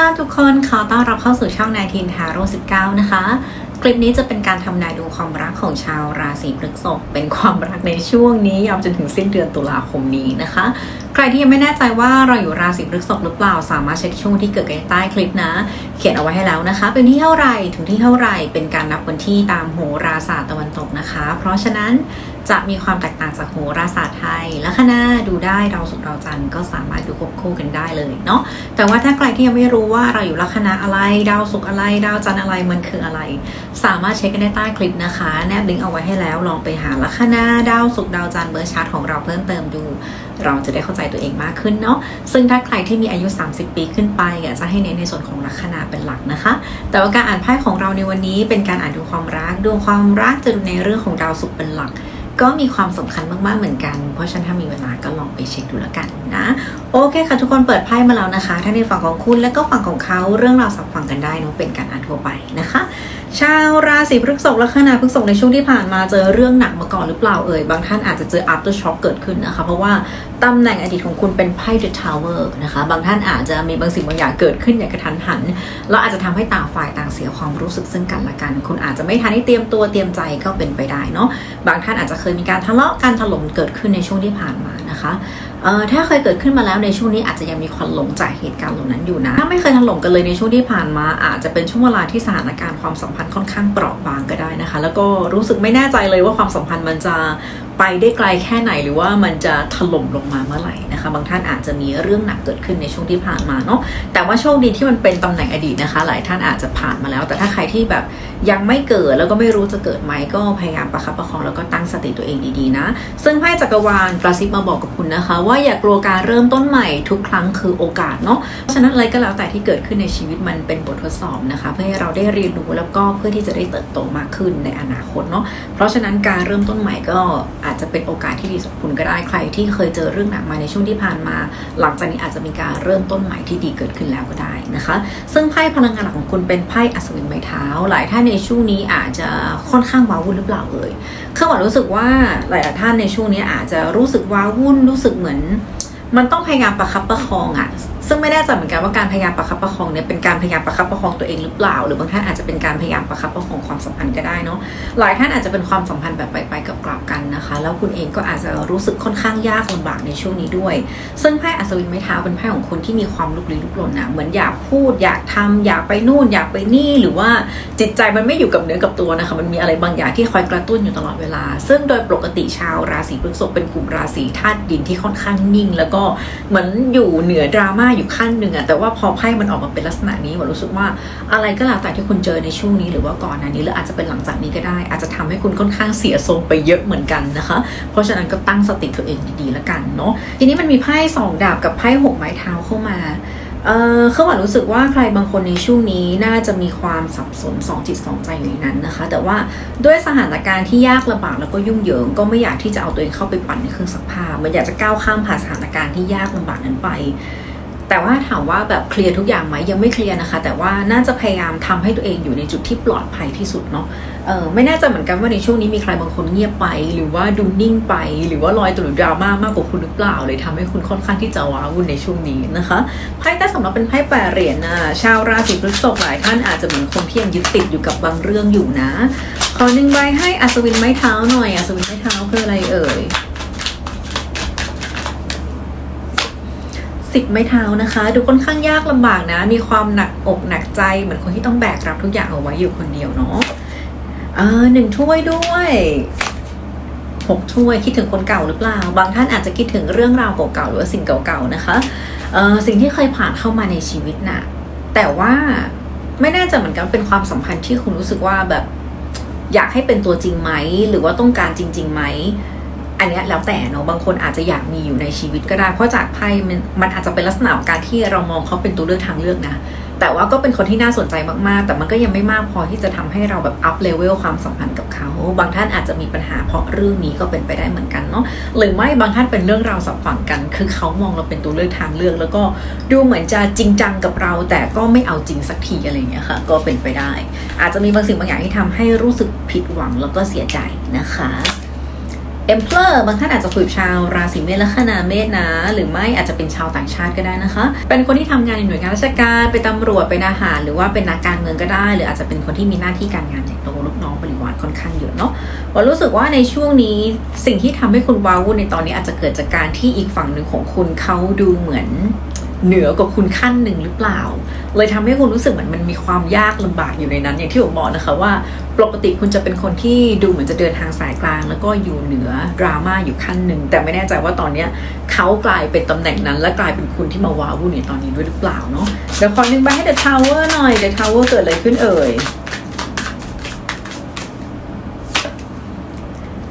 ค่ะทุกคนขอต้อนรับเข้าสู่ช่องนายทินทาโร่19 นะคะ คลิปนี้จะเป็นการทำนายดูความรักของชาวราศีพฤษภเป็นความรักในช่วงนี้ยาวจนถึงสิ้นเดือนตุลาคมนี้นะคะ ใครที่ยังไม่แน่ใจว่าเราอยู่ราศีพฤษภหรือเปล่า สามารถเช็คช่วงที่เกิดกันใต้คลิปนะ เขียนเอาไว้ให้แล้วนะคะ เป็นที่เท่าไหร่ถึงที่เท่าไหร่เป็นการนับวันที่ตามโหราศาสตร์ตะวันตกนะคะ เพราะฉะนั้นจะมีความแตกต่างจากโหราศาสตร์ไทยและคณะดูได้ดาวศุกร์ดาวจันทร์ก็สามารถดูควบคู่กันได้เลยเนาะแต่ว่าถ้าใครที่ยังไม่รู้ว่าเราอยู่ลัคนาอะไร ดาวศุกร์อะไร ดาวจันทร์อะไรมันคืออะไร สามารถเช็คกันได้ใต้คลิปนะคะ แนบลิงก์เอาไว้ให้แล้วลองไปหาลัคนาดาวศุกร์ดาวจันทร์เบอร์ชาร์ตของเราเพิ่มเติมดู เราจะได้เข้าใจตัวเองมากขึ้นเนาะซึ่งถ้าใครที่มีอายุ 30 ปีขึ้นไปอยากจะให้เน้นในส่วนของลัคนาเป็นหลักนะคะ แต่ว่าการอ่านไพ่ของเราในวันนี้เป็นการอ่านดูความรักดวงความรักจะดูในเรื่องของดาวศุกร์เป็นหลักก็มีความสำคัญมาก ๆ เหมือนกัน เพราะฉะนั้นถ้ามีเวลาก็ลองไปเช็คดูแล้วกันนะ โอเคค่ะ ทุกคนเปิดไพ่มาแล้วนะคะ ถ้าในฝั่งของคุณและก็ฝั่งของเขาเรื่องราวสับฟังกันได้เนะเป็นการอ่านทั่วไปนะคะ ชาวราศีพฤษภและคณะพฤษภในช่วงที่ผ่านมาเจอเรื่องหนักมาก่อนหรือเปล่าเอ่ย บางท่านอาจจะเจอ after shock เกิดขึ้นนะคะ เพราะว่า ตำแหน่งอดีตของคุณเป็นไพ่ the tower นะคะ บางท่านอาจจะมีบางสิ่งบางอย่างเกิดขึ้นอย่างกระทันหัน แล้วอาจจะทำให้ต่างฝ่ายต่างเสียความรู้สึกซึ่งกันและกัน คุณอาจจะไม่ทันได้เตรียมตัวเตรียมใจก็เป็นไปได้เนาะ บางท่านอาจจะเคยมีการทะเลาะการถล่มเกิดขึ้นในช่วงที่ผ่านมานะคะเอ่อถ้าเคยเกิดขึ้นมาแล้วในช่วงนี้อาจจะยังมีควันหลงจากเหตุการณ์เหล่านั้นอยู่นะ ถ้าไม่เคยถล่มกันเลยในช่วงที่ผ่านมา อาจจะเป็นช่วงเวลาที่สถานการณ์ความสัมพันธ์ค่อนข้างเปราะบางก็ได้นะคะ แล้วก็รู้สึกไม่แน่ใจเลยว่าความสัมพันธ์มันจะ ไปได้ไกลแค่ไหนหรือว่ามันจะถล่มลงมาเมื่อไหร่นะคะ บางท่านอาจจะมีเรื่องหนักเกิดขึ้นในช่วงที่ผ่านมาเนาะแต่ว่าโชคดีที่มันเป็นตำแหน่งอดีตนะคะ หลายท่านอาจจะผ่านมาแล้ว แต่ถ้าใครที่แบบยังไม่เกิดแล้วก็ไม่รู้จะเกิดไหมก็พยายามประคับประคองแล้วก็ตั้งสติตัวเองดีๆนะ ซึ่งไพ่จักรวาลกระซิบมาบอกกับคุณนะคะ ว่าอย่ากลัวการเริ่มต้นใหม่ทุกครั้งคือโอกาสเนาะเพราะฉะนั้นอะไรก็แล้วแต่ที่เกิดขึ้นในชีวิตมันเป็นบททดสอบนะคะ เพื่อให้เราได้เรียนรู้แล้วก็เพื่อที่จะได้เติบโตมากขึ้นในอนาคตเนาะเพราะฉะนั้นการเริ่มต้นใหม่ก็อาจจะเป็นโอกาสที่ดีสำหรับคุณก็ได้ใครที่เคยเจอเรื่องหนักมาในช่วงที่ผ่านมา หลังจากนี้อาจจะมีการเริ่มต้นใหม่ที่ดีเกิดขึ้นแล้วก็ได้นะคะ ซึ่งไพ่พลังงานหลักของคุณเป็นไพ่อัศวินไม้เท้า หลายท่านในช่วงนี้อาจจะค่อนข้างว้าวุ่นหรือเปล่าเอ่ยเครื่องหมายรู้สึกว่าหลายท่านในช่วงนี้อาจจะรู้สึกว้าวุ่นรู้สึกเหมือน มันต้องพยายามประคับประคองอะ่ะ ซึ่งไม่แน่ใจเหมือนกันว่าการพยายามประคับประคองเนี่ยเป็นการพยายามประคับประคองตัวเองหรือเปล่า หรือบางท่านอาจจะเป็นการพยายามประคับประคองความสัมพันธ์ก็ได้เนาะหลายท่านอาจจะเป็นความสัมพันธ์แบบไปไปกับกลับกันนะคะ แล้วคุณเองก็อาจจะรู้สึกค่อนข้างยากลำบากในช่วงนี้ด้วย ซึ่งไพ่อัศวินไม้เท้าเป็นไพ่ของคนที่มีความลุกลี้ลุกลนนะเหมือนอยากพูดอยากทำอยากไปนู่น อยากไปนี่หรือว่าจิตใจมันไม่อยู่กับเนื้อกับตัวนะคะมันมีอะไรบางอย่างที่คอยกระตุ้นอยู่ตลอดเวลา ซึ่งโดยปกติชาวราศีพฤษภเป็นกลุ่มราศีธาตุดินที่ค่อนข้างนิ่ง แล้วก็เหมือนอยู่เหนือดราม่าอยู่ขั้นหนึ่งอะแต่ว่าพอไพ่มันออกมาเป็นลักษณะนี้หมรู้สึกว่าอะไรก็แล้วแต่ที่คุณเจอในช่วงนี้หรือว่าก่อนหน้านี้หรืออาจจะเป็นหลังจากนี้ก็ได้ อาจจะทำให้คุณค่อนข้างเสียทรงไปเยอะเหมือนกันนะคะ เพราะฉะนั้นก็ตั้งสติตัวเองดีๆแล้วกันเนาะทีนี้มันมีไพ่สองดาบกับไพ่หกไม้เท้าเข้ามาเออเขาหวานรู้สึกว่าใครบางคนในช่วงนี้น่าจะมีความสับสนสองจิตสองใจอยู่ในนั้นนะคะ แต่ว่าด้วยสถานการณ์ที่ยากลำบากแล้วก็ยุ่งเหยิง ก็ไม่อยากที่จะเอาตัวเองเข้าไปปั่นในเครื่องซักผ้ามันอยากจะก้าวข้ามผ่านสถานการณ์ที่ยากลำบากนั้นไป แต่ว่าถามว่าแบบเคลียร์ทุกอย่างไหมยังไม่เคลียร์นะคะ แต่ว่าน่าจะพยายามทำให้ตัวเองอยู่ในจุดที่ปลอดภัยที่สุดเนาะเออไม่แน่ใจเหมือนกันว่าในช่วงนี้มีใครบางคนเงียบไป หรือว่าดูนิ่งไป หรือว่าลอยตัวหรือดราม่ามากกว่าคุณหรือเปล่าเลยทำให้คุณค่อนข้างที่จะว้าวุ่นในช่วงนี้นะคะไพ่แต่สำหรับเป็นไพ่แปรเหรียญนะชาวราศีพฤษภหลายท่านอาจจะเหมือนคนที่ยังยึดติดอยู่กับบางเรื่องอยู่นะขอหนึ่งใบให้อัศวินไม้เท้าหน่อยอัศวินไม้เท้าคืออะไรเอ่ย สิบไม้เท้านะคะ ดูค่อนข้างยากลำบากนะ มีความหนักอกหนักใจเหมือนคนที่ต้องแบกรับทุกอย่างเอาไว้อยู่คนเดียวเนาะอ่าหนึ่งถ้วยด้วยหกถ้วยคิดถึงคนเก่าหรือเปล่า บางท่านอาจจะคิดถึงเรื่องราวเก่าๆหรือว่าสิ่งเก่าๆนะคะสิ่งที่เคยผ่านเข้ามาในชีวิตน่ะแต่ว่าไม่แน่ใจเหมือนกันเป็นความสัมพันธ์ที่คุณรู้สึกว่าแบบอยากให้เป็นตัวจริงไหม หรือว่าต้องการจริงๆไหม อันนี้แล้วแต่เนาะบางคนอาจจะอยากมีอยู่ในชีวิตก็ได้ เพราะจากไพ่มันมันอาจจะเป็นลักษณะของการที่เรามองเขาเป็นตัวเลือกทางเลือกนะ แต่ว่าก็เป็นคนที่น่าสนใจมากๆ แต่มันก็ยังไม่มากพอที่จะทำให้เราแบบอัพเลเวลความสัมพันธ์กับเขา บางท่านอาจจะมีปัญหาเพราะเรื่องนี้ก็เป็นไปได้เหมือนกันเนาะหรือไม่บางท่านเป็นเรื่องราวสับฝังกัน คือเขามองเราเป็นตัวเลือกทางเลือก แล้วก็ดูเหมือนจะจริงจังกับเรา แต่ก็ไม่เอาจริงสักทีอะไรเงี้ยค่ะ ก็เป็นไปได้ อาจจะมีบางสิ่งบางอย่างที่ทำให้รู้สึกผิดหวังแล้วก็เสียใจนะคะ เอมเพลอร์บางท่านอาจจะคุยกับชาวราศีเมษและคนาเมษนะ หรือไม่อาจจะเป็นชาวต่างชาติก็ได้นะคะ เป็นคนที่ทำงานในหน่วยงานราชการเป็นตำรวจเป็นอาหาร หรือว่าเป็นนักการเมืองก็ได้ หรืออาจจะเป็นคนที่มีหน้าที่การงานใหญ่โตลูกน้องบริวารค่อนข้างเยอะเนาะว่ารู้สึกว่าในช่วงนี้สิ่งที่ทำให้คุณว้าวุ่นในตอนนี้อาจจะเกิดจากการที่อีกฝั่งหนึ่งของคุณเขาดูเหมือนเหนือกว่าคุณขั้นหนึ่งหรือเปล่า เลยทำให้คุณรู้สึกเหมือนมันมีความยากลำบากอยู่ในนั้น อย่างที่ผมบอกนะคะว่า ปกติคุณจะเป็นคนที่ดูเหมือนจะเดินทางสายกลาง แล้วก็อยู่เหนือดราม่าอยู่ขั้นหนึ่ง แต่ไม่แน่ใจว่าตอนเนี้ยเขากลายเป็นตำแหน่งนั้น และกลายเป็นคุณที่มาว้าวุ่นในตอนนี้ด้วยหรือเปล่าเนาะเดี๋ยวขอนึ่งใบให้ The Tower หน่อย The Tower เกิดอะไรขึ้นเอ่ย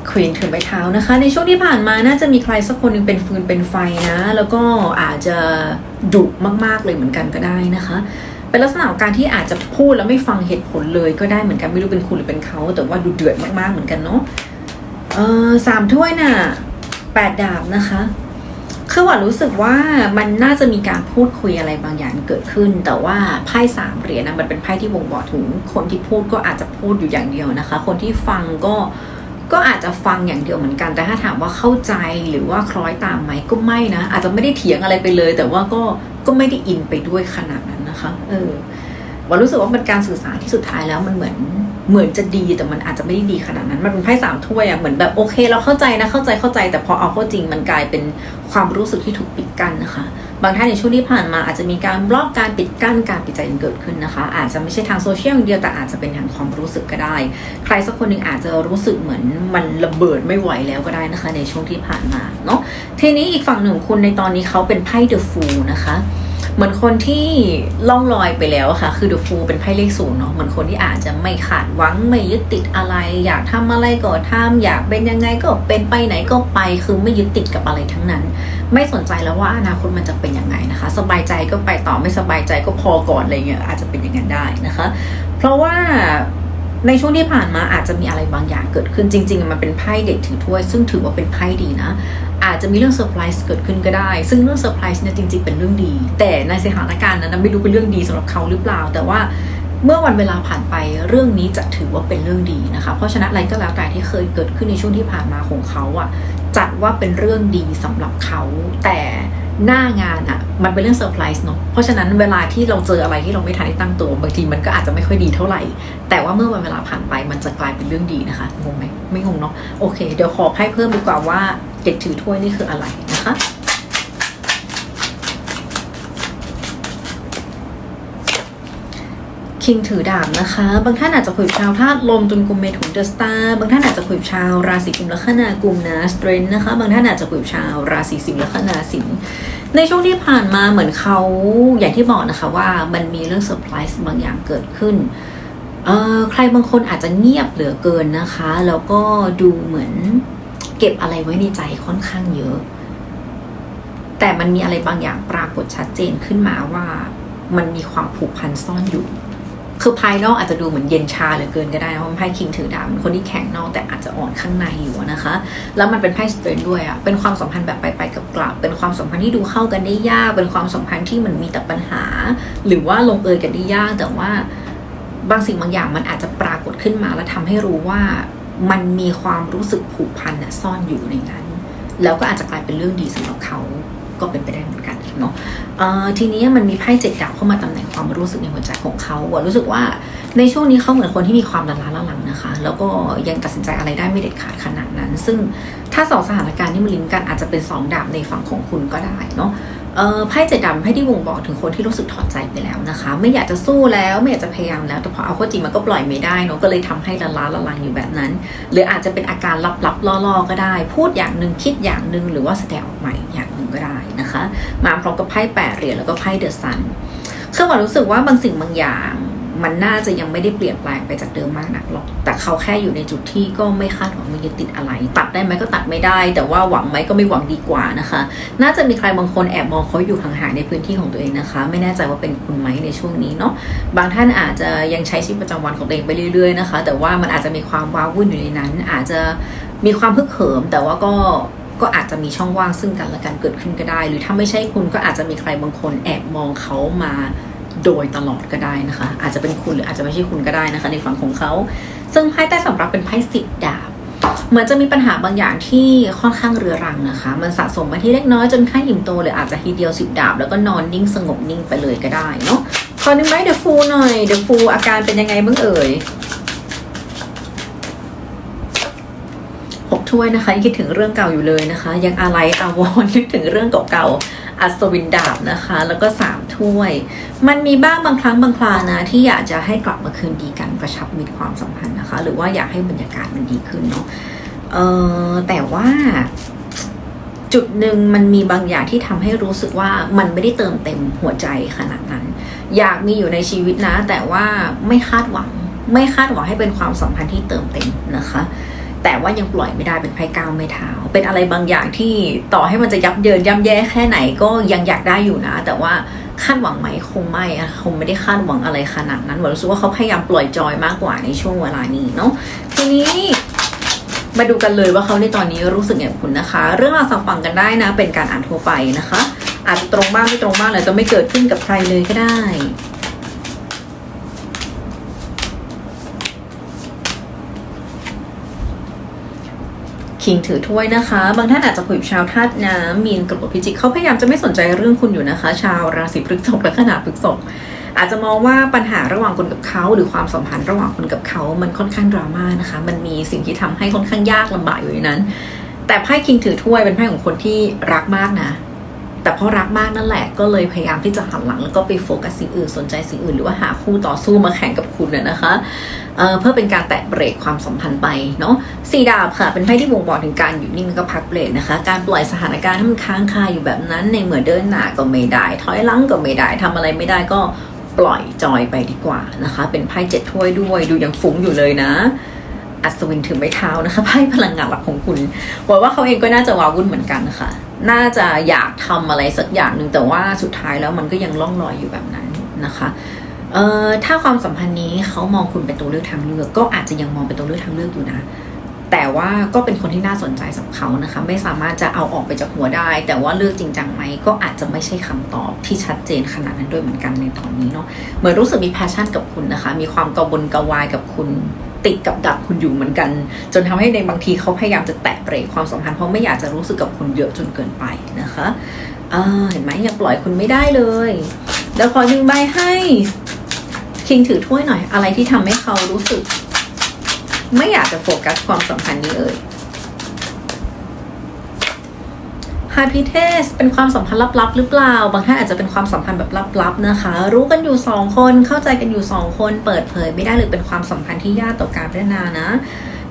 ควีนถือใบเท้านะคะ ในช่วงที่ผ่านมาน่าจะมีใครสักคนหนึ่งเป็นฟืนเป็นไฟนะ แล้วก็อาจจะดุมากๆเลยเหมือนกันก็ได้นะคะ เป็นลักษณะของการที่อาจจะพูดแล้วไม่ฟังเหตุผลเลยก็ได้เหมือนกันไม่รู้เป็นคุณหรือเป็นเขาแต่ว่าดูเดือดมากๆเหมือนกันเนาะเออสามถ้วยน่ะแปดดาบนะคะคือหวานรู้สึกว่ามันน่าจะมีการพูดคุยอะไรบางอย่างเกิดขึ้น แต่ว่าไพ่สามเหรียญนะมันเป็นไพ่ที่บ่งบอกถึงคนที่พูดก็อาจจะพูดอยู่อย่างเดียวนะคะ คนที่ฟังก็ก็อาจจะฟังอย่างเดียวเหมือนกันแต่ถ้าถามว่าเข้าใจหรือว่าคล้อยตามไหมก็ไม่นะอาจจะไม่ได้เถียงอะไรไปเลย แต่ว่าก็ก็ไม่ได้อินไปด้วยขนาดนั้น นะคะเออวันรู้สึกว่าเป็นการสื่อสารที่สุดท้ายแล้วมันเหมือนเหมือนจะดีแต่มันอาจจะไม่ได้ดีขนาดนั้น มันเป็นไพ่สามถ้วยอะเหมือนแบบโอเค เราเข้าใจนะเข้าใจเข้าใจ แต่พอเอาเข้าจริงมันกลายเป็นความรู้สึกที่ถูกปิดกั้นนะคะ บางท่านในช่วงที่ผ่านมาอาจจะมีการบล็อกการปิดกั้นการปิดใจเกิดขึ้นนะคะ อาจจะไม่ใช่ทางโซเชียลอย่างเดียวแต่อาจจะเป็นทางความรู้สึกก็ได้ ใครสักคนหนึ่งอาจจะรู้สึกเหมือนมันระเบิดไม่ไหวแล้วก็ได้นะคะ ในช่วงที่ผ่านมาเนาะทีนี้อีกฝั่งหนึ่งคุณในตอนนี้เขาเป็นไพ่เดอะฟูลนะคะ เหมือนคนที่ล่องลอยไปแล้วค่ะ คือ The Fool เป็นไพ่เลขศูนย์เนาะเหมือนคนที่อาจจะไม่ขาดหวังไม่ยึดติดอะไร อยากทำอะไรก็ทำอยากเป็นยังไงก็เป็นไปไหนก็ไป คือไม่ยึดติดกับอะไรทั้งนั้น ไม่สนใจแล้วว่าอนาคตมันจะเป็นยังไงนะคะ สบายใจก็ไปต่อไม่สบายใจก็พอก่อนอะไรเงี้ยอาจจะเป็นอย่างนั้นได้นะคะ เพราะว่าในช่วงที่ผ่านมาอาจจะมีอะไรบางอย่างเกิดขึ้นจริง ๆ มันเป็นไพ่เด็กถือถ้วย ซึ่งถือว่าเป็นไพ่ดีนะ อาจจะมีเรื่องเซอร์ไพรส์เกิดขึ้นก็ได้ ซึ่งเรื่องเซอร์ไพรส์เนี่ยจริงๆเป็นเรื่องดี แต่ในสถานการณ์นั้นไม่รู้เป็นเรื่องดีสำหรับเขาหรือเปล่า แต่ว่าเมื่อวันเวลาผ่านไปเรื่องนี้จะถือว่าเป็นเรื่องดีนะคะ เพราะฉะนั้นอะไรก็แล้วแต่ที่เคยเกิดขึ้นในช่วงที่ผ่านมาของเขาอะจัดว่าเป็นเรื่องดีสำหรับเขา แต่หน้างานอะมันเป็นเรื่องเซอร์ไพรส์เนาะเพราะฉะนั้นเวลาที่เราเจออะไรที่เราไม่ทันได้ตั้งตัวบางทีมันก็อาจจะไม่ค่อยดีเท่าไหร่ แต่ว่าเมื่อวันเวลาผ่านไปมันจะกลายเป็นเรื่องดีนะคะงงไหมไม่งงเนาะโอเค เดี๋ยวขอไพ่เพิ่มดีกว่าว่า เด็กถือถ้วยนี่คืออะไรนะคะคิงถือดาบนะคะ บางท่านอาจจะคุยกับชาวธาตุลมตุลกุมเมถุนเดอะสตาร์บางท่านอาจจะคุยกับชาวราศีกุมลัคนากุมนะสเตรนนะคะ บางท่านอาจจะคุยกับชาวราศีสิงห์ลัคนาสิงห์ในช่วงที่ผ่านมาเหมือนเขาอย่างที่บอกนะคะว่ามันมีเรื่องเซอร์ไพรส์บางอย่างเกิดขึ้นเอ่อใครบางคนอาจจะเงียบเหลือเกินนะคะ แล้วก็ดูเหมือน เก็บอะไรไว้ในใจค่อนข้างเยอะ แต่มันมีอะไรบางอย่างปรากฏชัดเจนขึ้นมาว่ามันมีความผูกพันซ่อนอยู่ คือภายนอกอาจจะดูเหมือนเย็นชาเหลือเกินก็ได้นะเพราะไพ่คิงถือดาบเป็นคนที่แข็งนอกแต่อาจจะอ่อนข้างในอยู่นะคะ แล้วมันเป็นไพ่สเตรนด้วยอะ่ะเป็นความสัมพันธ์แบบไปไปกับกลับ เป็นความสัมพันธ์ที่ดูเข้ากันได้ยาก เป็นความสัมพันธ์ที่มันมีแต่ปัญหา หรือว่าลงเอยกันได้ยากแต่ว่าบางสิ่งบางอย่างมันอาจจะปรากฏขึ้นมาแล้วทำให้รู้ว่า มันมีความรู้สึกผูกพันน่ะซ่อนอยู่ในนั้น แล้วก็อาจจะกลายเป็นเรื่องดีสำหรับเขาก็เป็นไปได้เหมือนกันเนาะทีนี้มันมีไพ่เจ็ดดาบเข้ามาตำแหน่งความรู้สึกในหัวใจของเขาว่ารู้สึกว่าในช่วงนี้เขาเหมือนคนที่มีความละล้าละหลังนะคะ แล้วก็ยังตัดสินใจอะไรได้ไม่เด็ดขาดขนาดนั้น ซึ่งถ้าสองสถานการณ์ที่มันลิงก์กันอาจจะเป็นสองดาบในฝั่งของคุณก็ได้เนาะ ไพ่เจ็ดดำให้ที่วงบอกถึงคนที่รู้สึกถอดใจไปแล้วนะคะ ไม่อยากจะสู้แล้วไม่อยากจะพยายามแล้วแต่พอเอาข้อจริงมันก็ปล่อยไม่ได้เนาะก็เลยทำให้ละล้าละลังอยู่แบบนั้น หรืออาจจะเป็นอาการลับๆล่อๆก็ได้ พูดอย่างหนึ่งคิดอย่างหนึ่งหรือว่าแสดงออกมาอีกอย่างหนึ่งก็ได้นะคะ มาพร้อมกับไพ่แปดเหรียญแล้วก็ไพ่เดอะซันคือหวานรู้สึกว่าบางสิ่งบางอย่าง มันน่าจะยังไม่ได้เปลี่ยนแปลงไปจากเดิมมากนักหรอก แต่เขาแค่อยู่ในจุดที่ก็ไม่คาดหวังไม่ยึดติดอะไร ตัดได้ไหมก็ตัดไม่ได้ แต่ว่าหวังไหมก็ไม่หวังดีกว่านะคะ น่าจะมีใครบางคนแอบมองเขาอยู่ห่างๆในพื้นที่ของตัวเองนะคะ ไม่แน่ใจว่าเป็นคุณไหมในช่วงนี้เนาะ บางท่านอาจจะยังใช้ชีวิตประจำวันของตัวเองไปเรื่อยๆนะคะ แต่ว่ามันอาจจะมีความว้าวุ่นอยู่ในนั้น อาจจะมีความพึกเขิม แต่ว่าก็ก็อาจจะมีช่องว่างซึ่งกันและกันเกิดขึ้นก็ได้ หรือถ้าไม่ใช่คุณก็อาจจะมีใครบางคนแอบมองเขามา โดยตลอดก็ได้นะคะ อาจจะเป็นคุณหรืออาจจะไม่ใช่คุณก็ได้นะคะ ในฝั่งของเขา ซึ่งไพ่ใต้สำรับเป็นไพ่สิบดาบเหมือนจะมีปัญหาบางอย่างที่ค่อนข้างเรื้อรังนะคะ มันสะสมมาที่เล็กน้อยจนขั้นอิ่มโตหรืออาจจะทีเดียวสิบดาบ แล้วก็นอนนิ่งสงบนิ่งไปเลยก็ได้เนาะขอหนึ่งไหมเดอะฟูหน่อยเดอะฟูอาการเป็นยังไงบ้างเอ่ยหกถ้วยนะคะยังคิดถึงเรื่องเก่าอยู่เลยนะคะ ยังอะไรอาวรณ์นึกถึงเรื่องเก่าๆอัศวินดาบนะคะ แล้วก็สาม ถ้วย มันมีบ้างบางครั้งบางครานะ ที่อยากจะให้กลับมาคืนดีกันกระชับมิตรความสัมพันธ์นะคะ หรือว่าอยากให้บรรยากาศมันดีขึ้นเนาะเออแต่ว่าจุดหนึ่งมันมีบางอย่างที่ทำให้รู้สึกว่ามันไม่ได้เติมเต็มหัวใจขนาดนั้น อยากมีอยู่ในชีวิตนะ แต่ว่าไม่คาดหวัง ไม่คาดหวังให้เป็นความสัมพันธ์ที่เติมเต็มนะคะ แต่ว่ายังปล่อยไม่ได้เป็นไพ่ก้าวไม่เท้า เป็นอะไรบางอย่างที่ต่อให้มันจะยับเยินย่ำแย่แค่ไหนก็ยังอยากได้อยู่นะ แต่ว่า คาดหวังไหมคงไม่อะคงไม่ได้คาดหวังอะไรขนาดนั้นหวรู้สึกว่าเขาพยายามปล่อยจอยมากกว่าในช่วงเวลานี้เนาะทีนี้มาดูกันเลยว่าเขาในตอนนี้รู้สึกอย่างคุณนะคะ เรื่องราวสับฟังกันได้นะ เป็นการอ่านทั่วไปนะคะอาจจะตรงบ้างไม่ตรงบ้างหรือจะไม่เกิดขึ้นกับใครเลยก็ได้ คิงถือถ้วยนะคะ บางท่านอาจจะคุยกับชาวธาตุน้ำมีนกรกฎพิจิกเขาพยายามจะไม่สนใจเรื่องคุณอยู่นะคะ ชาวราศีพฤษภและขนาดพฤษภอาจจะมองว่าปัญหาระหว่างคุณกับเขา หรือความสัมพันธ์ระหว่างคุณกับเขา มันค่อนข้างดราม่านะคะ มันมีสิ่งที่ทำให้ค่อนข้างยากลำบากอยู่ในนั้น แต่ไพ่คิงถือถ้วยเป็นไพ่ของคนที่รักมากนะ แต่เพราะรักมากนั่นแหละ ก็เลยพยายามที่จะหันหลังแล้วก็ไปโฟกัสสิ่งอื่นสนใจสิ่งอื่น หรือว่าหาคู่ต่อสู้มาแข่งกับคุณน่ะนะคะเเพื่อเป็นการแตะเบรกความสัมพันธ์ไปเนาะสีดาบค่ะ เป็นไพ่ที่บ่งบอกถึงการหยุดนิ่งแล้วก็พักเบรกนะคะ การปล่อยสถานการณ์ให้มันค้างคาอยู่แบบนั้น ในเมื่อเดินหน้าก็ไม่ได้ ถอยหลังก็ไม่ได้ทำอะไรไม่ได้ก็ปล่อยจอยไปดีกว่านะคะ เป็นไพ่เจ็ดถ้วยด้วยดูยังฟุ้งอยู่เลยนะอัศวินถือไม้เท้านะคะไพ่พลังงานหลักของคุณหวังว่าเขาเองก็น่าจะวาวุ่นเหมือนกันนะคะ น่าจะอยากทำอะไรสักอย่างหนึ่งแต่ว่าสุดท้ายแล้วมันก็ยังล่องลอยอยู่แบบนั้นนะคะเอ่อถ้าความสัมพันธ์นี้เขามองคุณเป็นตัวเลือกทางเลือก ก็อาจจะยังมองเป็นตัวเลือกทางเลือกอยู่นะ แต่ว่าก็เป็นคนที่น่าสนใจสำหรับเขานะคะ ไม่สามารถจะเอาออกไปจากหัวได้ แต่ว่าเลือกจริงจังไหมก็อาจจะไม่ใช่คำตอบที่ชัดเจนขนาดนั้นด้วยเหมือนกันในตอนนี้เนาะเหมือนรู้สึกมีแพชชั่นกับคุณนะคะ มีความกระวนกระวายกับคุณ ติดกับดักคุณอยู่เหมือนกัน จนทำให้ในบางทีเขาพยายามจะแตะเบรกความสัมพันธ์เพราะไม่อยากจะรู้สึกกับคุณเยอะจนเกินไปนะคะเห็นไหมยังปล่อยคุณไม่ได้เลย แล้วขอยิงใบให้คิงถือถ้วยหน่อย อะไรที่ทำให้เขารู้สึก ไม่อยากจะโฟกัสความสัมพันธ์นี้เอ่ย ฮาพิเทสเป็นความสัมพันธ์ลับๆ หรือเปล่า บางท่านอาจจะเป็นความสัมพันธ์แบบลับๆนะคะ รู้กันอยู่สองคน เข้าใจกันอยู่สองคน เปิดเผยไม่ได้หรือเป็นความสัมพันธ์ที่ยากต่อการพัฒนานะ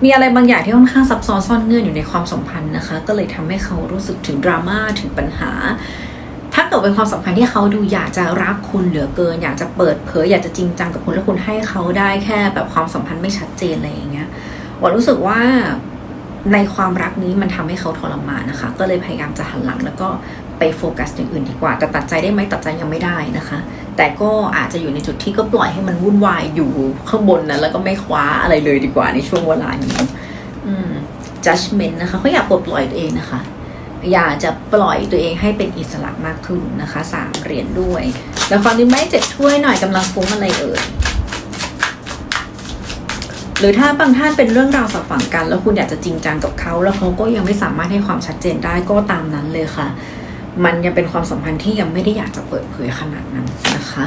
มีอะไรบางอย่างที่ค่อนข้างซับซ้อนซ่อนเงื่อนอยู่ในความสัมพันธ์นะคะ ก็เลยทำให้เขารู้สึกถึงดราม่าถึงปัญหา ถ้าเกิดเป็นความสัมพันธ์ที่เขาดูอยากจะรักคุณเหลือเกิน อยากจะเปิดเผย อยากจะจริงจังกับคุณแล้วคุณให้เขาได้แค่แบบความสัมพันธ์ไม่ชัดเจนอะไรอย่างเงี้ยวันรู้สึกว่า ในความรักนี้มันทำให้เขาทรมานนะคะ ก็เลยพยายามจะหันหลังแล้วก็ไปโฟกัสอย่างอื่นดีกว่า แต่ตัดใจได้ไหมตัดใจยังไม่ได้นะคะ แต่ก็อาจจะอยู่ในจุดที่ก็ปล่อยให้มันวุ่นวายอยู่ข้างบนนะแล้วก็ไม่คว้าอะไรเลยดีกว่าในช่วงเวลานี้อืม judgment นะคะเขาอยากปลดปล่อยตัวเองนะคะ อยากจะปล่อยตัวเองให้เป็นอิสระมากขึ้นนะคะสามเหรียญด้วย แล้วความนี้ไม่เจ็ดถ้วยหน่อยกำลังฟุ้งอะไรเอ่ย หรือถ้าบางท่านเป็นเรื่องราวสับฝังกัน แล้วคุณอยากจะจริงจังกับเขาแล้วเขาก็ยังไม่สามารถให้ความชัดเจนได้ก็ตามนั้นเลยค่ะ มันยังเป็นความสัมพันธ์ที่ยังไม่ได้อยากจะเปิดเผยขนาดนั้นนะคะ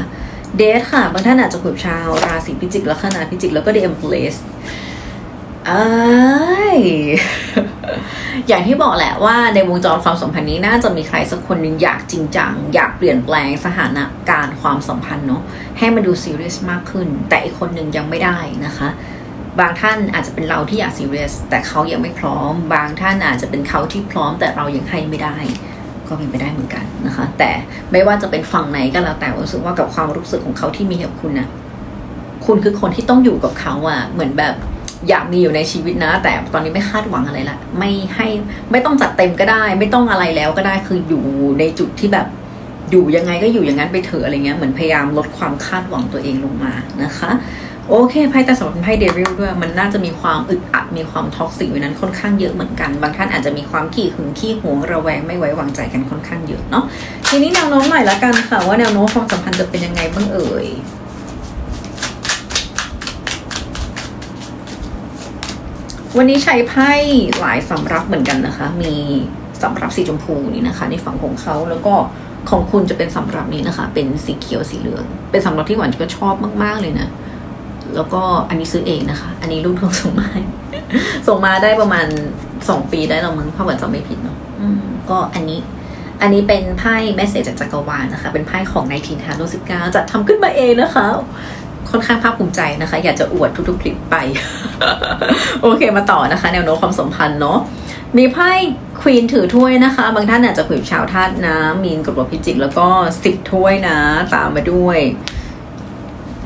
เดทค่ะบางท่านอาจจะคุยกับชาวราศีพิจิกและขนาดพิจิกแล้วก็เดมเพลสเอ้ยอย่างที่บอกแหละว่าในวงจรความสัมพันธ์นี้น่าจะมีใครสักคนหนึ่งอยากจริงจัง อยากเปลี่ยนแปลงสถานะการความสัมพันธ์เนาะให้มันดูซีเรียสมากขึ้น แต่อีกคนหนึ่งยังไม่ได้นะคะ บางท่านอาจจะเป็นเราที่อยากซีเรียสแต่เขายังไม่พร้อม บางท่านอาจจะเป็นเขาที่พร้อมแต่เรายังให้ไม่ได้ ก็เป็นไปได้เหมือนกันนะคะ แต่ไม่ว่าจะเป็นฝั่งไหนก็แล้วแต่รู้สึกว่ากับความรู้สึกของเขาที่มีกับคุณนะคุณคือคนที่ต้องอยู่กับเขาอะเหมือนแบบอยากมีอยู่ในชีวิตนะ แต่ตอนนี้ไม่คาดหวังอะไรละไม่ให้ไม่ต้องจัดเต็มก็ได้ ไม่ต้องอะไรแล้วก็ได้คืออยู่ในจุดที่แบบอยู่ยังไงก็อยู่อย่างนั้นไปเถอะอะไรเงี้ยเหมือนพยายามลดความคาดหวังตัวเองลงมานะคะ โอเคไพ่แต่สำหรับไพ่เดวิลด้วย มันน่าจะมีความอึดอัดมีความท็อกซิกอยู่นั้นค่อนข้างเยอะเหมือนกัน บางท่านอาจจะมีความขี้หึงขี้หวงระแวงไม่ไว้วางใจกันค่อนข้างเยอะเนาะทีนี้แนวโน้มหน่อยละกันค่ะว่าแนวโน้มความสัมพันธ์จะเป็นยังไงบ้างเอ่ยวันนี้ใช้ไพ่หลายสำรับเหมือนกันนะคะ มีสำรับสีชมพูนี่นะคะ ในฝั่งของเขาแล้วก็ของคุณจะเป็นสำรับนี้นะคะ เป็นสีเขียวสีเหลือง เป็นสำรับที่หวานก็ชอบมากๆเลยนะ แล้วก็อันนี้ซื้อเองนะคะ อันนี้ลูกทวงส่งมาให้ส่งมาได้ประมาณสองปีได้แล้วมั้งถ้าหวานจำไม่ผิดเนาะอืมก็อันนี้ อันนี้เป็นไพ่แมสเซจจากจักรวาลนะคะ เป็นไพ่ของไนทีนฮาร์โลสิบเก้าจัดทำขึ้นมาเองนะคะ ค่อนข้างภาคภูมิใจนะคะ อยากจะอวดทุกๆคลิปไป โอเคมาต่อนะคะ แนวโน้มความสัมพันธ์เนาะมีไพ่ควีนถือถ้วยนะคะ บางท่านอาจจะคุยกับชาวธาตุน้ำมีนกับรพิจิกแล้วก็สิบถ้วยนะ ตามมาด้วย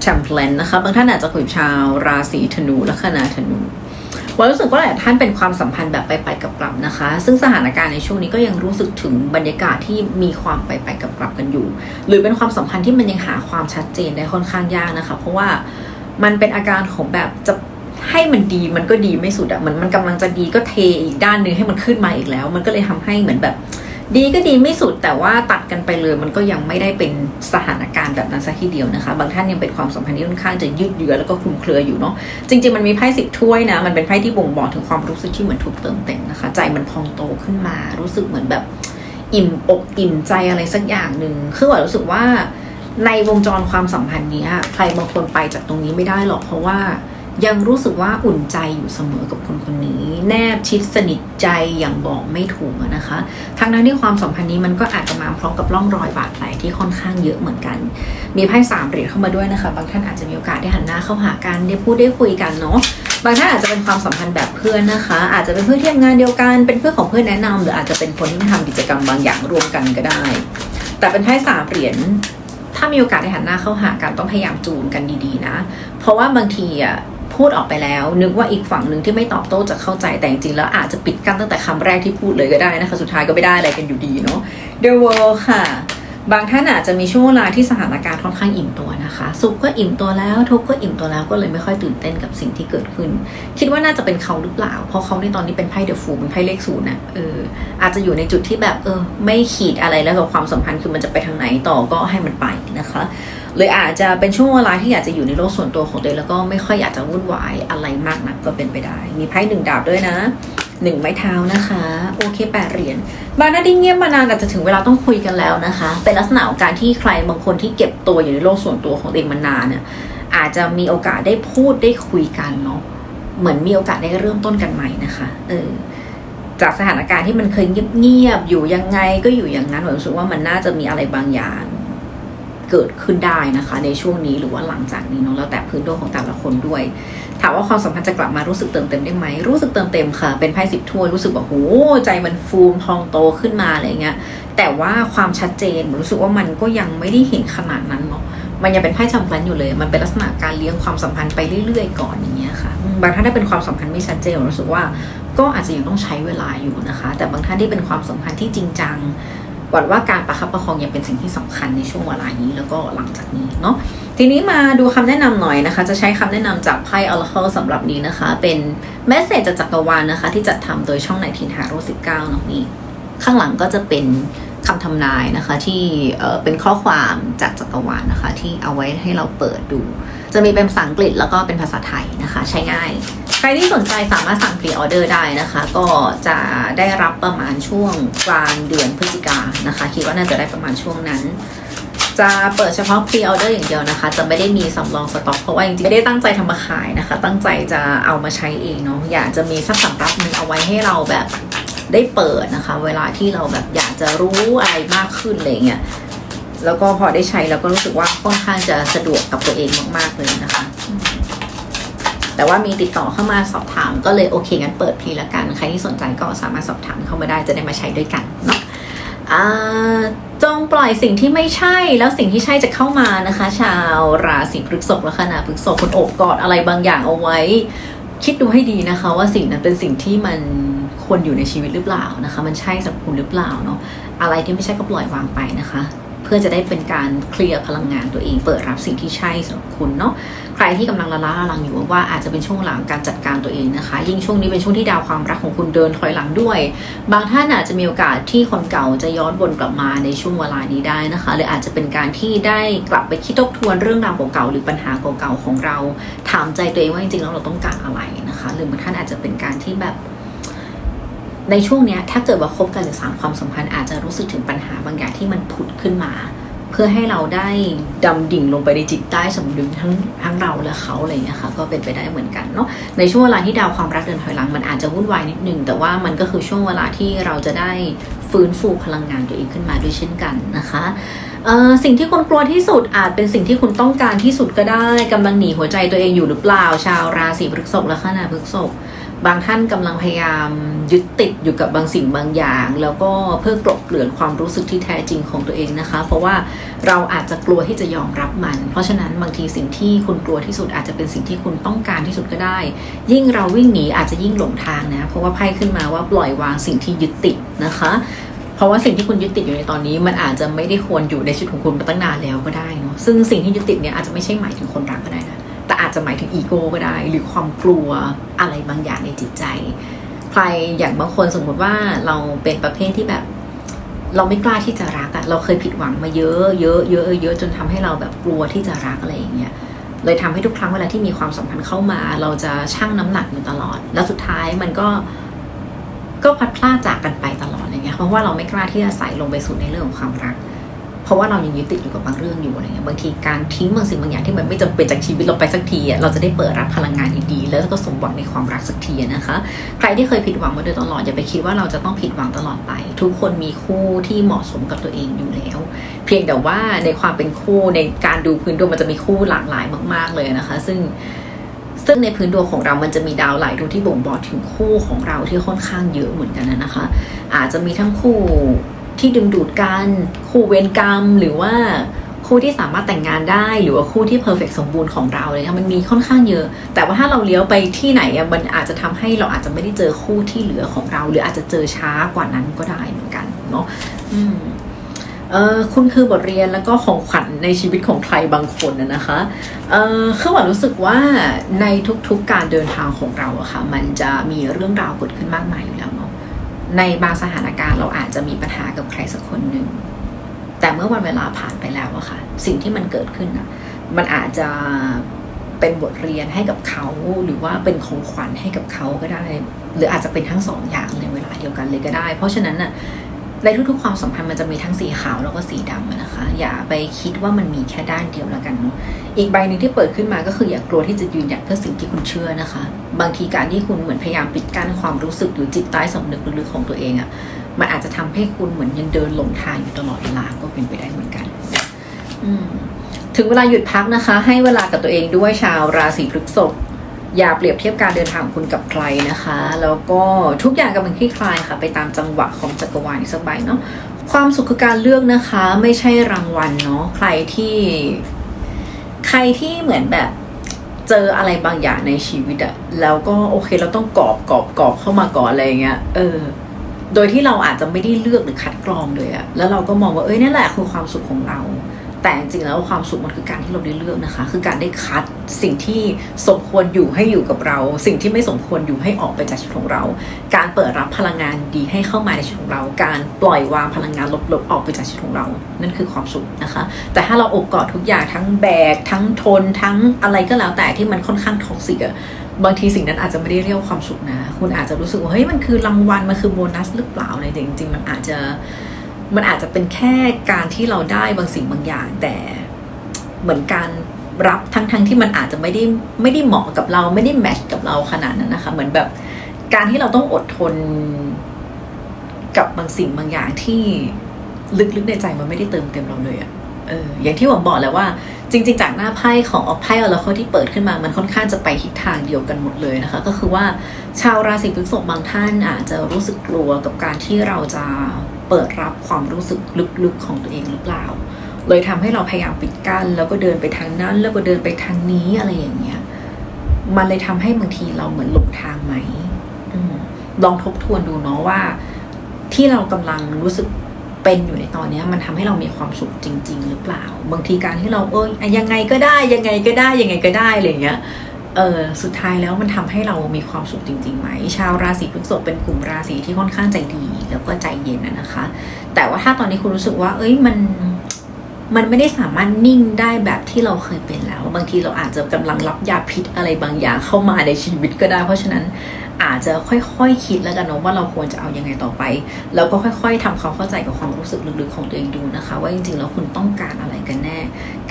แชมเปญนะคะบางท่านอาจจะคุยกับชาวราศีธนูและคนาธนูวันรู้สึกว่าหลายท่านเป็นความสัมพันธ์แบบไปไปกับกลับนะคะ ซึ่งสถานการณ์ในช่วงนี้ก็ยังรู้สึกถึงบรรยากาศที่มีความไปไปกับกลับกันอยู่ หรือเป็นความสัมพันธ์ที่มันยังหาความชัดเจนได้ค่อนข้างยากนะคะ เพราะว่ามันเป็นอาการของแบบจะให้มันดีมันก็ดีไม่สุดอะเหมันมันกำลังจะดีก็เทอีกด้านหนึงให้มันขึ้นมาอีกแล้ว มันก็เลยทำให้เหมือนแบบ ดีก็ดีไม่สุดแต่ว่าตัดกันไปเลยมันก็ยังไม่ได้เป็นสถานการณ์แบบนั้นซะทีเดียวนะคะ บางท่านยังเป็นความสัมพันธ์ที่ค่อนข้างจะยืดเยื้อแล้วก็คลุมเครืออยู่เนาะจริง ๆ มันมีไพ่สิบถ้วยนะ มันเป็นไพ่ที่บ่งบอกถึงความรู้สึกที่เหมือนถูกเติมเต็มนะคะ ใจมันพองโตขึ้นมา รู้สึกเหมือนแบบอิ่มอกอิ่มใจอะไรสักอย่างหนึ่งคือว่ารู้สึกว่าในวงจรความสัมพันธ์นี้ใครบางคนไปจากตรงนี้ไม่ได้หรอกเพราะว่า ยังรู้สึกว่าอุ่นใจอยู่เสมอกับคนคนนี้ แนบชิดสนิทใจอย่างบอกไม่ถูกนะคะ ทั้งนั้นที่ความสัมพันธ์นี้มันก็อาจจะมาพร้อมกับร่องรอยบาดแผลที่ค่อนข้างเยอะเหมือนกัน มีไพ่สามเหรียญเข้ามาด้วยนะคะ บางท่านอาจจะมีโอกาสได้หันหน้าเข้าหากันได้พูดได้คุยกันเนาะบางท่านอาจจะเป็นความสัมพันธ์แบบเพื่อนนะคะ อาจจะเป็นเพื่อนที่ทำงานเดียวกันเป็นเพื่อนของเพื่อนแนะนำหรืออาจจะเป็นคนที่ทำกิจกรรมบางอย่างร่วมกันก็ได้ แต่เป็นไพ่สามเหรียญถ้ามีโอกาสได้หันหน้าเข้าหากันต้องพยายามจูนกันดีๆนะ เพราะว่าบางทีอะ พูดออกไปแล้ว นึกว่าอีกฝั่งหนึ่งที่ไม่ตอบโต้จะเข้าใจแต่จริงๆแล้วอาจจะปิดกั้นตั้งแต่คำแรกที่พูดเลยก็ได้นะคะ สุดท้ายก็ไม่ได้อะไรกันอยู่ดีเนาะ The World ค่ะ บางท่านอาจจะมีช่วงเวลาที่สถานการณ์ค่อนข้างอิ่มตัวนะคะ สุขก็อิ่มตัวแล้ว ทุกข์ก็อิ่มตัวแล้วก็เลยไม่ค่อยตื่นเต้นกับสิ่งที่เกิดขึ้น คิดว่าน่าจะเป็นเขาหรือเปล่า เพราะเขาในตอนนี้เป็นไพ่เดอะฟูเป็นไพ่เลขศูนย์นะเอออาจจะอยู่ในจุดที่แบบเออไม่ขีดอะไรแล้วกับความสัมพันธ์คือมันจะไปทางไหนต่อก็ให้มันไปนะคะ เลยอาจจะเป็นช่วงเวลาที่อยากจะอยู่ในโลกส่วนตัวของตัวเองแล้วก็ไม่ค่อยอยากจะวุ่นวายอะไรมากนักก็เป็นไปได้ มีไพ่หนึ่งดาบด้วยนะหนึ่งไม้เท้านะคะ โอเคแปดเหรียญบางหน้าที่เงียบมานานอาจจะถึงเวลาต้องคุยกันแล้วนะคะ เป็นลักษณะของการที่ใครบางคนที่เก็บตัวอยู่ในโลกส่วนตัวของตัวเองมานานเนี่ยอาจจะมีโอกาสได้พูดได้คุยกันเนาะเหมือนมีโอกาสได้เริ่มต้นกันใหม่นะคะเออจากสถานการณ์ที่มันเคยเงียบๆอยู่ยังไงก็อยู่อย่างนั้นผมรู้สึกว่ามันน่าจะมีอะไรบางอย่าง เกิดขึ้นได้นะคะ ในช่วงนี้หรือว่าหลังจากนี้เนาะแล้วแต่พื้นดวงของแต่ละคนด้วย ถามว่าความสัมพันธ์จะกลับมารู้สึกเติมเต็มได้ไหมรู้สึกเติมเต็มค่ะ เป็นไพ่สิบถ้วยรู้สึกว่าโหใจมันฟูมพองโตขึ้นมาอะไรเงี้ยแต่ว่าความชัดเจนรู้สึกว่ามันก็ยังไม่ได้เห็นขนาดนั้นเนาะมันยังเป็นไพ่จำพลันอยู่เลย มันเป็นลักษณะการเลี้ยงความสัมพันธ์ไปเรื่อยๆก่อนอย่างเงี้ยค่ะ บางท่านได้เป็นความสัมพันธ์ไม่ชัดเจนรู้สึกว่าก็อาจจะยังต้องใช้เวลาอยู่นะคะ แต่บางท่านที่เป็นความสัมพันธ์ที่จริงจัง หวังว่าการประคับประคองยังเป็นสิ่งที่สำคัญในช่วงเวลานี้แล้วก็หลังจากนี้เนาะทีนี้มาดูคำแนะนำหน่อยนะคะ จะใช้คำแนะนำจากไพ่ Oracle สำหรับนี้นะคะ เป็นเมสเซจจากจักรวาลนะคะ ที่จัดทำโดยช่องไหนทินฮาโร่19เนาะนี่ข้างหลังก็จะเป็นคำทำนายนะคะที่เป็นข้อความจากจักรวาลนะคะ ที่เอาไว้ให้เราเปิดดู จะมีเป็นภาษาอังกฤษแล้วก็เป็นภาษาไทยนะคะ ใช้ง่าย ครที่สนใจสามารถสั่งพรีออเดอร์ได้นะคะ ก็จะได้รับประมาณช่วงกลางเดือนพฤศจิกานะคะ คิดว่าน่าจะได้ประมาณช่วงนั้น จะเปิดเฉพาะพรีออเดอร์อย่างเดียวนะคะ จะไม่ได้มีสำรองสต็อกเพราะว่าจริงๆไม่ได้ตั้งใจทำมาขายนะคะ ตั้งใจจะเอามาใช้เองเนาะอยากจะมีสักสำรับหนึงเอาไว้ให้เราแบบได้เปิดนะคะ เวลาที่เราแบบอยากจะรู้อะไรมากขึ้นอะไรเงี้ยแล้วก็พอได้ใช้แล้วก็รู้สึกว่าค่อนข้างจะสะดวกกับตัวเองมากๆเลยนะคะ แต่ว่ามีติดต่อเข้ามาสอบถาม ก็เลยโอเคงั้นเปิดพรีละกัน ใครที่สนใจก็สามารถสอบถามเข้ามาได้จะได้มาใช้ด้วยกันเนาะจงปล่อยสิ่งที่ไม่ใช่แล้วสิ่งที่ใช่จะเข้ามานะคะ ชาวราศีพฤษภและคณะพฤษภคนโอบกอดอะไรบางอย่างเอาไว้ คิดดูให้ดีนะคะ ว่าสิ่งนั้นเป็นสิ่งที่มันควรอยู่ในชีวิตหรือเปล่านะคะ มันใช่สำหรับคุณหรือเปล่าเนาะอะไรที่ไม่ใช่ก็ปล่อยวางไปนะคะ พื่อจะได้เป็นการเคลียร์พลังงานตัวเอง เปิดรับสิ่งที่ใช่สำหรับคุณเนาะใครที่กำลังละล้าละลังอยู่ว่าอาจจะเป็นช่วงหลังการจัดการตัวเองนะคะ ยิ่งช่วงนี้เป็นช่วงที่ดาวความรักของคุณเดินถอยหลังด้วย บางท่านอาจจะมีโอกาสที่คนเก่าจะย้อนวนกลับมาในช่วงเวลานี้ได้นะคะหรืออาจจะเป็นการที่ได้กลับไปคิดทบทวนเรื่องราวเก่าๆหรือปัญหาเก่าๆของเรา ถามใจตัวเองว่าจริงๆแล้วเราต้องการอะไรนะคะ หรือบางท่านอาจจะเป็นการที่แบบในช่วงนี้ถ้าเกิดว่าคบกันหรือสามความสัมพันธ์อาจจะรู้สึกถึงปัญหาางอย่างที่มันผุดขึ้นมา เพื่อให้เราได้ดำดิ่งลงไปในจิตใต้สำนึกทั้งทั้งเราและเขาอะไรอย่างเงี้ยค่ะก็เป็นไปได้เหมือนกันเนาะในช่วงเวลาที่ดาวความรักเดินถอยหลังมันอาจจะวุ่นวายนิดนึงแต่ว่ามันก็คือช่วงเวลาที่เราจะได้ฟื้นฟูพลังงานตัวเองขึ้นมาด้วยเช่นกันนะคะสิ่งที่คุณกลัวที่สุดอาจเป็นสิ่งที่คุณต้องการที่สุดก็ได้กำลังหนีหัวใจตัวเองอยู่หรือเปล่า ชาวราศีพฤษภและขณะพฤษภ บางท่านกำลังพยายามยึดติดอยู่กับบางสิ่งบางอย่าง แล้วก็เพื่อกลบเกลื่อนความรู้สึกที่แท้จริงของตัวเองนะคะ เพราะว่าเราอาจจะกลัวที่จะยอมรับมัน เพราะฉะนั้นบางทีสิ่งที่คุณกลัวที่สุดอาจจะเป็นสิ่งที่คุณต้องการที่สุดก็ได้ ยิ่งเราวิ่งหนีอาจจะยิ่งหลงทางนะเพราะว่าไพ่ขึ้นมาว่าปล่อยวางสิ่งที่ยึดติดนะคะ เพราะว่าสิ่งที่คุณยึดติดอยู่ในตอนนี้ มันอาจจะไม่ได้ควรอยู่ในชีวิตของคุณมาตั้งนานแล้วก็ได้เนาะซึ่งสิ่งที่ยึดติดเนี่ยอาจจะไม่ใช่หมายถึงคนรักก็ได้นะ แต่อาจจะหมายถึงอีโก้ก็ได้ หรือความกลัวอะไรบางอย่างในจิตใจ ใครอย่างบางคนสมมติว่าเราเป็นประเภทที่แบบ เราไม่กล้าที่จะรักอะเราเคยผิดหวังมาเยอะเยอะเยอะเยอะจนทำให้เราแบบกลัวที่จะรักอะไรอย่างเงี้ยเลยทำให้ทุกครั้งเวลาที่มีความสัมพันธ์เข้ามา เราจะชั่งน้ำหนักอยู่ตลอด แล้วสุดท้ายมันก็ก็พัดพลาดจากกันไปตลอดอะไรเงี้ยเพราะว่าเราไม่กล้าที่จะใส่ลงไปสู่ในเรื่องของความรัก ราะว่าเรายังยึดติดอยู่กับบางเรื่องอยู่อะไรเงี้ยบางทีการทิ้งบางสิ่งบางอย่างที่มันไม่จำเป็นจากชีวิตเราไปสักทีอะเราจะได้เปิดรับพลังงานดีๆแล้วก็สมหวังในความรักสักทีนะคะ ใครที่เคยผิดหวังมาโดยตลอดอย่าไปคิดว่าเราจะต้องผิดหวังตลอดไป ทุกคนมีคู่ที่เหมาะสมกับตัวเองอยู่แล้ว เพียงแต่ว่าในความเป็นคู่ในการดูพื้นดวงมันจะมีคู่หลากหลายมาก ๆเลยนะคะ ซึ่งซึ่งในพื้นดวงของเรามันจะมีดาวหลายดวงที่บ่งบอกถึงคู่ของเราที่ค่อนข้างเยอะเหมือนกันนะคะ อาจจะมีทั้งคู่ ที่ดึงดูดกันคู่เวรกรรมหรือว่าคู่ที่สามารถแต่งงานได้หรือว่าคู่ที่เพอร์เฟกสมบูรณ์ของเราเลยค่ะมันมีค่อนข้างเยอะ แต่ว่าถ้าเราเลี้ยวไปที่ไหนอะมันอาจจะทำให้เราอาจจะไม่ได้เจอคู่ที่เหลือของเรา หรืออาจจะเจอช้ากว่านั้นก็ได้เหมือนกันเนาะอืมเออคุณคือบทเรียนแล้วก็ของขวัญในชีวิตของใครบางคนนะนะคะเออคือหวานรู้สึกว่าในทุกๆการเดินทางของเราอะค่ะมันจะมีเรื่องราวเกิดขึ้นมากมายอยู่แล้วเนาะ ในบางสถานการณ์เราอาจจะมีปัญหากับใครสักคนหนึ่ง แต่เมื่อวันเวลาผ่านไปแล้วอะค่ะ สิ่งที่มันเกิดขึ้นอะมันอาจจะเป็นบทเรียนให้กับเขา หรือว่าเป็นของขวัญให้กับเขาก็ได้ หรืออาจจะเป็นทั้งสองอย่างในเวลาเดียวกันเลยก็ได้ เพราะฉะนั้นอะ ในทุกๆความสัมพันธ์มันจะมีทั้งสีขาวแล้วก็สีดำนะคะ อย่าไปคิดว่ามันมีแค่ด้านเดียวแล้วกันเนาะอีกใบหนึ่งที่เปิดขึ้นมาก็คืออย่ากลัวที่จะยืนหยัดเพื่อสิ่งที่คุณเชื่อนะคะ บางทีการที่คุณเหมือนพยายามปิดกั้นความรู้สึกหรือจิตใต้สำนึกลึกๆของตัวเองอะมันอาจจะทำให้คุณเหมือนยังเดินหลงทางอยู่ตลอดเวลาก็เป็นไปได้เหมือนกัน อืมถึงเวลาหยุดพักนะคะ ให้เวลากับตัวเองด้วยชาวราศีพฤษภ อย่าเปรียบเทียบการเดินทางของคุณกับใครนะคะ แล้วก็ทุกอย่างกำลังคลี่คลายค่ะ ไปตามจังหวะของจักรวาลอีกสักใบเนาะความสุขคือการเลือกนะคะ ไม่ใช่รางวัลเนาะใครที่ ใครที่เหมือนแบบเจออะไรบางอย่างในชีวิตอะแล้วก็โอเคเราต้องกรอบกรอบกรอบเข้ามาก่อนอะไรเงี้ยเออ โดยที่เราอาจจะไม่ได้เลือกหรือคัดกรองเลยอะแล้วเราก็มองว่าเอ้ยนั่นแหละคือความสุขของเรา แต่จริงๆแล้วความสุขมันคือการที่เราได้เลือกนะคะ คือการได้คัดสิ่งที่สมควรอยู่ให้อยู่กับเรา สิ่งที่ไม่สมควรอยู่ให้ออกไปจากชีวิตของเรา การเปิดรับพลังงานดีให้เข้ามาในชีวิตของเรา การปล่อยวางพลังงานลบๆออกไปจากชีวิตของเรา นั่นคือความสุขนะคะ แต่ถ้าเราอบกอดทุกอย่างทั้งแบก ทั้งทน ทั้งอะไรก็แล้วแต่ที่มันค่อนข้างท็อกซิกอะบางทีสิ่งนั้นอาจจะไม่ได้เรียกความสุขนะ คุณอาจจะรู้สึกว่าเฮ้ยมันคือรางวัลมันคือโบนัสหรือเปล่าอะไรแต่จริงๆมันอาจจะ มันอาจจะเป็นแค่การที่เราได้บางสิ่งบางอย่าง แต่เหมือนการรับทั้งๆทที่มันอาจจะไม่ได้ไม่ได้เหมาะกับเราไม่ได้แมทช์กับเราขนาดนั้นนะคะ เหมือนแบบการที่เราต้องอดทนกับบางสิ่งบางอย่างที่ลึกๆในใจมันไม่ได้เติมเต็มเราเลยอะเอออย่างที่ผมบอกแล้วว่า จริง ๆ จากหน้าไพ่ของออกไพ่อลาที่เปิดขึ้นมา มันค่อนข้างจะไปทิศทางเดียวกันหมดเลยนะคะ ก็คือว่าชาวราศีพฤษภบางท่านอาจจะรู้สึกกลัวกับการที่เราจะ เปิดรับความรู้สึกลึกๆของตัวเองหรือเปล่า เลยทำให้เราพยายามปิดกั้น แล้วก็เดินไปทางนั้น แล้วก็เดินไปทางนี้อะไรอย่างเงี้ย มันเลยทำให้บางทีเราเหมือนหลงทางไหมอมลองทบทวนดูเนาะว่า ที่เรากำลังรู้สึกเป็นอยู่ในตอนนี้มันทำให้เรามีความสุขจริง ๆ หรือเปล่า บางทีการที่เราเออยังไงก็ได้ยังไงก็ได้ยังไงก็ได้อะไรอย่างเงี้ย เออสุดท้ายแล้วมันทำให้เรามีความสุขจริงๆไหม ชาวราศีพฤษภเป็นกลุ่มราศีที่ค่อนข้างใจดี แล้วก็ใจเย็นนะนะคะ แต่ว่าถ้าตอนนี้คุณรู้สึกว่า เอ้ยมันมันไม่ได้สามารถนิ่งได้แบบที่เราเคยเป็นแล้ว บางทีเราอาจจะกำลังรับยาพิษอะไรบางอย่างเข้ามาในชีวิตก็ได้ เพราะฉะนั้น อาจจะค่อยๆคคิดแล้วกันเนาะว่าเราควรจะเอายังไงต่อไป แล้วก็ค่อยๆทำความเข้าใจกับความรู้สึกลึกๆของตัวเองดูนะคะ ว่าจริงๆแล้วคุณต้องการอะไรกันแน่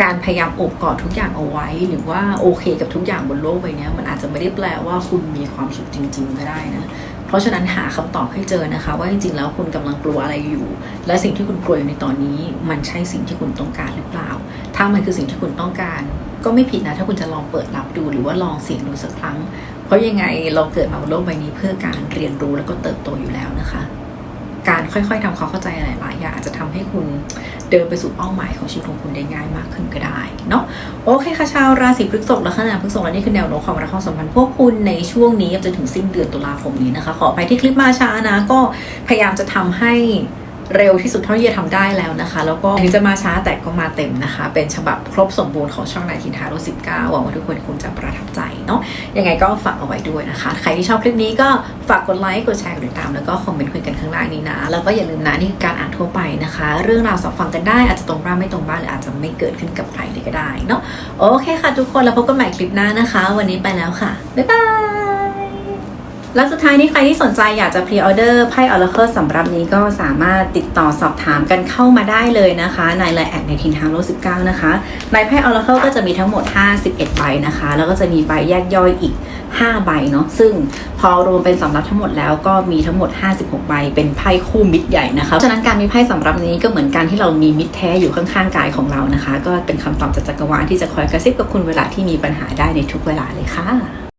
การพยายามอบกอดทุกอย่างเอาไว้ หรือว่าโอเคกับทุกอย่างบนโลกใบนี้มันอาจจะไม่ได้แปลว่าคุณมีความสุขจริง ๆ ก็ได้นะเพราะฉะนั้นหาคำตอบให้เจอนะคะ ว่าจริงๆแล้วคุณกำลังกลัวอะไรอยู่ และสิ่งที่คุณกลัวอยู่ในตอนนี้ มันใช่สิ่งที่คุณต้องการหรือเปล่า ถ้ามันคือสิ่งที่คุณต้องการ ก็ไม่ผิดนะ ถ้าคุณจะลองเปิดรับดูหรือว่าลองเสี่ยงดูสักครั้ง เพราะยังไงเราเกิดมาบนโลกใบนี้เพื่อการเรียนรู้แล้วก็เติบโตอยู่แล้วนะคะ การค่อยๆทำความเข้าใจหลายๆอย่างอาจจะทำให้คุณเดินไปสู่เป้าหมายของชีวิตของคุณได้ง่ายมากขึ้นก็ได้เนาะโอเคค่ะชาวราศีพฤษภและขนาดพฤษภและนี่คือแนวโน้มความรักความสัมพันธ์พวกคุณในช่วงนี้จนถึงสิ้นเดือนตุลาคมนี้นะคะ ขอไปที่คลิปมาช้านะก็พยายามจะทำให้ เร็วที่สุดเท่าที่จะทำได้แล้วนะคะ แล้วก็ถึงจะมาช้าแต่ก็มาเต็มนะคะ เป็นฉบับครบสมบูรณ์ของช่องนายทินทาโรสิบเก้าหวังว่าทุกคนคงจะประทับใจเนาะยังไงก็ฝากเอาไว้ด้วยนะคะ ใครที่ชอบคลิปนี้ก็ฝากกดไลค์กดแชร์กดติดตามแล้วก็คอมเมนต์คุยกันข้างล่างนี้นะ แล้วก็อย่าลืมนะนี่คือการอ่านทั่วไปนะคะ เรื่องราวสอบฟังกันได้อาจจะตรงบ้างไม่ตรงบ้างหรืออาจจะไม่เกิดขึ้นกับใครเลยก็ได้เนาะโอเคค่ะ ทุกคนแล้วพบกันใหม่คลิปหน้านะคะ วันนี้ไปแล้วค่ะบ๊ายบาย และสุดท้ายนี้ใครที่สนใจอยากจะพรีออเดอร์ไพ่ออร์เคิลสำหรับนี้ก็สามารถติดต่อสอบถามกันเข้ามาได้เลยนะคะ ในไลน์แอดในทินทางโล19นะคะในไพ่ออร์เคิลก็จะมีทั้งหมด 51 ใบนะคะ แล้วก็จะมีใบแยกย่อยอีก 5 ใบเนาะซึ่งพอรวมเป็นสำรับทั้งหมดแล้วก็มีทั้งหมด 56 ใบเป็นไพ่คู่มิตรใหญ่นะคะฉะนั้นการมีไพ่สำรับนี้ก็เหมือนการที่เรามีมิตรแท้อยู่ข้างๆกายของเรานะคะ ก็เป็นคำตอบจากจักรวาลที่จะคอยกระซิบกับคุณเวลาที่มีปัญหาได้ในทุกเวลาเลยค่ะ